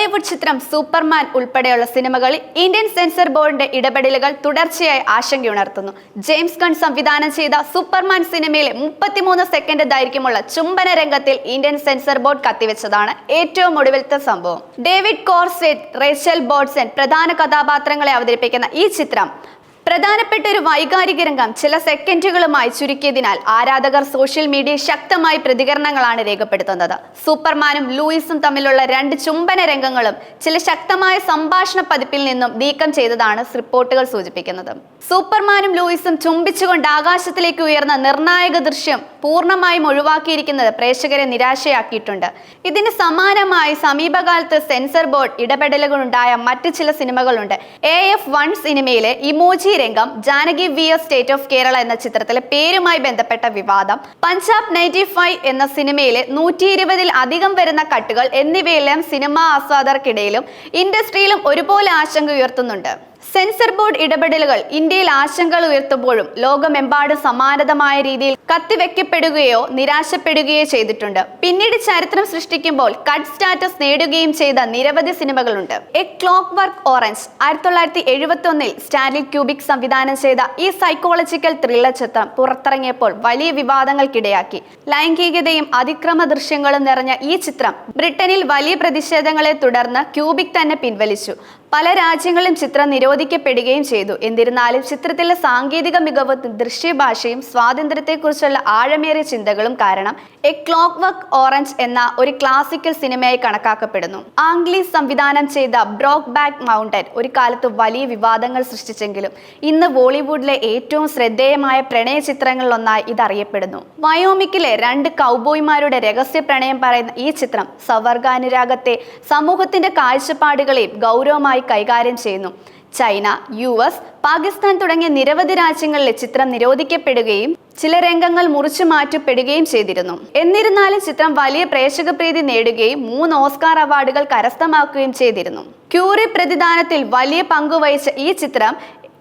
ബോളിവുഡ് ചിത്രം സൂപ്പർമാൻ ഉൾപ്പെടെയുള്ള സിനിമകളിൽ ഇന്ത്യൻ സെൻസർ ബോർഡിന്റെ ഇടപെടലുകൾ തുടർച്ചയായി ആശങ്കയുണർത്തുന്നു. ജെയിംസ് ഗൺ സംവിധാനം ചെയ്ത സൂപ്പർമാൻ സിനിമയിലെ മുപ്പത്തിമൂന്ന് സെക്കൻഡ് ദൈർഘ്യമുള്ള ചുംബന രംഗത്തിൽ ഇന്ത്യൻ സെൻസർ ബോർഡ് കത്തിവെച്ചതാണ് ഏറ്റവും ഒടുവിലത്തെ സംഭവം. ഡേവിഡ് കോർസെറ്റ് റേച്ചൽ ബോഡ്സൺ പ്രധാന കഥാപാത്രങ്ങളെ അവതരിപ്പിക്കുന്ന ഈ ചിത്രം പ്രധാനപ്പെട്ട ഒരു വൈകാരിക രംഗം ചില സെക്കൻഡുകളുമായി ചുരുക്കിയതിനാൽ ആരാധകർ സോഷ്യൽ മീഡിയ ശക്തമായ പ്രതികരണങ്ങളാണ് രേഖപ്പെടുത്തുന്നത്. സൂപ്പർമാനും ലൂയിസും തമ്മിലുള്ള രണ്ട് ചുംബന രംഗങ്ങളും ചില ശക്തമായ സംഭാഷണ പതിപ്പിൽ നിന്നും നീക്കം ചെയ്തതാണ് റിപ്പോർട്ടുകൾ സൂചിപ്പിക്കുന്നത്. സൂപ്പർമാനും ലൂയിസും ചുംബിച്ചുകൊണ്ട് ആകാശത്തിലേക്ക് ഉയർന്ന നിർണായക ദൃശ്യം പൂർണമായും ഒഴിവാക്കിയിരിക്കുന്നത് പ്രേക്ഷകരെ നിരാശയാക്കിയിട്ടുണ്ട്. ഇതിന് സമാനമായി സമീപകാലത്ത് സെൻസർ ബോർഡ് ഇടപെടലുകളുണ്ടായ മറ്റ് ചില സിനിമകളുണ്ട്. എ എഫ് വൺ സിനിമയിലെ ഇമോജി രംഗം Janaki V S state of Kerala എന്ന ചിത്രത്തിലെ പേരുമായി ബന്ധപ്പെട്ട വിവാദം പഞ്ചാബ് നയന്റി ഫൈവ് എന്ന സിനിമയിലെ നൂറ്റി ഇരുപതിൽ അധികം വരുന്ന കട്ടുകൾ എന്നിവയെല്ലാം സിനിമാ ആസ്വാദകർക്കിടയിലും ഇൻഡസ്ട്രിയിലും ഒരുപോലെ ആശങ്ക ഉയർത്തുന്നുണ്ട്. സെൻസർ ബോർഡ് ഇടപെടലുകൾ ഇന്ത്യയിൽ ആശങ്കകൾ ഉയർത്തുമ്പോഴും ലോകമെമ്പാടും സമാനതമായ രീതിയിൽ കത്തിവെക്കപ്പെടുകയോ നിരാശപ്പെടുകയോ ചെയ്തിട്ടുണ്ട്. പിന്നീട് ചരിത്രം സൃഷ്ടിക്കുമ്പോൾ കട്ട് സ്റ്റാറ്റസ് നേടുകയും ചെയ്ത നിരവധി സിനിമകളുണ്ട്. എ ക്ലോക്ക് വർക്ക് ഓറഞ്ച് ആയിരത്തി തൊള്ളായിരത്തി എഴുപത്തി ഒന്നിൽ സ്റ്റാൻലി ക്യൂബിക് സംവിധാനം ചെയ്ത ഈ സൈക്കോളജിക്കൽ ത്രില്ലർ ചിത്രം പുറത്തിറങ്ങിയപ്പോൾ വലിയ വിവാദങ്ങൾക്കിടയാക്കി. ലൈംഗികതയും അതിക്രമ ദൃശ്യങ്ങളും നിറഞ്ഞ ഈ ചിത്രം ബ്രിട്ടനിൽ വലിയ പ്രതിഷേധങ്ങളെ തുടർന്ന് ക്യൂബിക് തന്നെ പിൻവലിച്ചു. പല രാജ്യങ്ങളിലും ചിത്രം നിരോധിക്കപ്പെടുകയും ചെയ്തു. എന്നിരുന്നാലും ചിത്രത്തിലെ സാങ്കേതിക മികവ് ദൃശ്യഭാഷയും സ്വാതന്ത്ര്യത്തെക്കുറിച്ചുള്ള ആഴമേറിയ ചിന്തകളും കാരണം എ ക്ലോക്ക് വർക്ക് ഓറഞ്ച് എന്ന ഒരു ക്ലാസിക്കൽ സിനിമയായി കണക്കാക്കപ്പെടുന്നു. ആംഗ്ലീസ് സംവിധാനം ചെയ്ത ബ്രോക്ക് ബാക്ക് മൗണ്ടൻ ഒരു കാലത്ത് വലിയ വിവാദങ്ങൾ സൃഷ്ടിച്ചെങ്കിലും ഇന്ന് ബോളിവുഡിലെ ഏറ്റവും ശ്രദ്ധേയമായ പ്രണയ ചിത്രങ്ങളിലൊന്നായി ഇത് അറിയപ്പെടുന്നു വയോമിക്കിലെ രണ്ട് കൗബോയ്മാരുടെ രഹസ്യ പ്രണയം പറയുന്ന ഈ ചിത്രം സവർഗാനുരാഗത്തെ സമൂഹത്തിന്റെ കാഴ്ചപ്പാടുകളെയും ഗൗരവമായി കൈകാര്യം ചെയ്യുന്നു. ചൈന യു എസ് പാകിസ്ഥാൻ തുടങ്ങിയ നിരവധി രാജ്യങ്ങളിലെ ചിത്രം നിരോധിക്കപ്പെടുകയും ചില രംഗങ്ങൾ മുറിച്ചു മാറ്റപ്പെടുകയും ചെയ്തിരുന്നു. എന്നിരുന്നാലും ചിത്രം വലിയ പ്രേക്ഷക പ്രീതി നേടുകയും മൂന്ന് ഓസ്കാർ അവാർഡുകൾ കരസ്ഥമാക്കുകയും ചെയ്തിരുന്നു. ക്യൂറി പ്രതിദാനത്തിൽ വലിയ പങ്കുവഹിച്ച ഈ ചിത്രം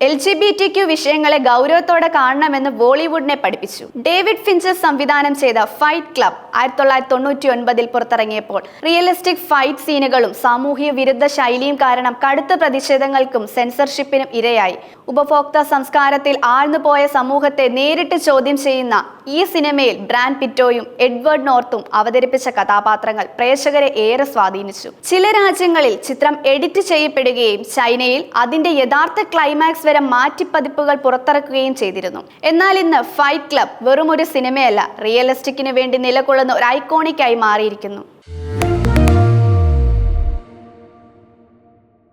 L G B T Q വിഷയങ്ങളെ ഗൗരവത്തോടെ കാണണമെന്ന് ബോളിവുഡിനെ പഠിപ്പിച്ചു. ഡേവിഡ് ഫിഞ്ചർ സംവിധാനം ചെയ്ത ഫൈറ്റ് ക്ലബ്. ആയിരത്തി തൊള്ളായിരത്തി തൊണ്ണൂറ്റി ഒൻപതിൽ പുറത്തിറങ്ങിയപ്പോൾ റിയലിസ്റ്റിക് ഫൈറ്റ് സീനുകളും സാമൂഹ്യ വിരുദ്ധ ശൈലിയും കാരണം കടുത്ത പ്രതിഷേധങ്ങൾക്കും സെൻസർഷിപ്പിനും ഇരയായി. ഉപഭോക്തൃ സംസ്കാരത്തിൽ ആഴ്ന്നുപോയ സമൂഹത്തെ നേരിട്ട് ചോദ്യം ചെയ്യുന്ന ഈ സിനിമയിൽ ബ്രാൻഡ് പിറ്റോയും എഡ്വേർഡ് നോർത്തും അവതരിപ്പിച്ച കഥാപാത്രങ്ങൾ പ്രേക്ഷകരെ ഏറെ സ്വാധീനിച്ചു. ചില രാജ്യങ്ങളിൽ ചിത്രം എഡിറ്റ് ചെയ്യപ്പെടുകയും ചൈനയിൽ അതിന്റെ യഥാർത്ഥ ക്ലൈമാക്സ് വരെ മാറ്റിപ്പതിപ്പുകൾ പുറത്തിറക്കുകയും ചെയ്തിരുന്നു. എന്നാൽ ഇന്ന് ഫൈറ്റ് ക്ലബ് വെറും ഒരു സിനിമയല്ല റിയലിസ്റ്റിക്കിന് വേണ്ടി നിലകൊള്ളുന്ന ഒരു ഐക്കോണിക്കായി മാറിയിരിക്കുന്നു.